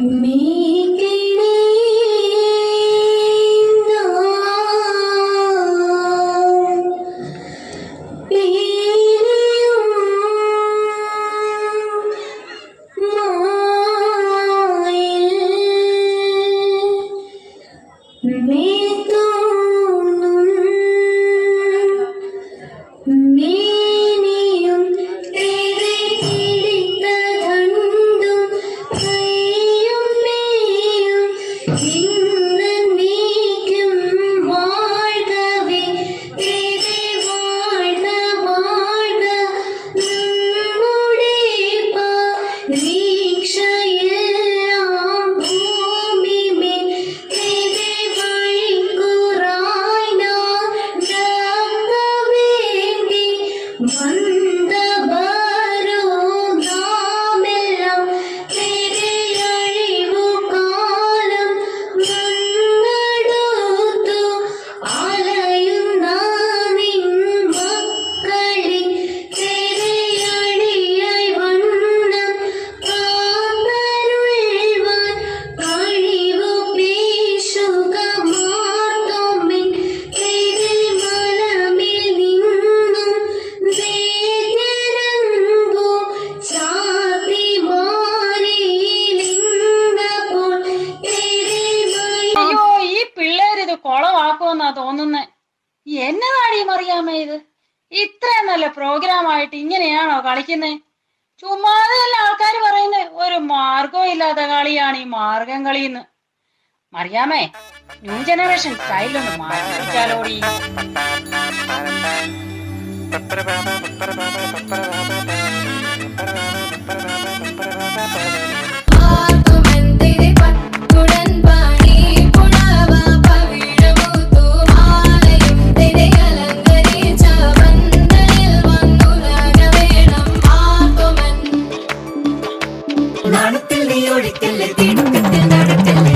me കൊളവാക്കുമെന്നാ തോന്നുന്നേ. എന്നതാടി മറിയാമേ ഇത്? ഇത്രയും നല്ല പ്രോഗ്രാം ആയിട്ട് ഇങ്ങനെയാണോ കളിക്കുന്നേ? ചുമ്മാതെയല്ല ആൾക്കാർ പറയുന്നേ ഒരു മാർഗവും ഇല്ലാത്ത കളിയാണ് ഈ മാർഗം കളിയെന്ന് മറിയാമേ ന്യൂ ജനറേഷൻ സ്റ്റൈലൊന്ന് മാറ്റി ஒளியொழித்தில் திடுக்கத்தில் நடத்தில்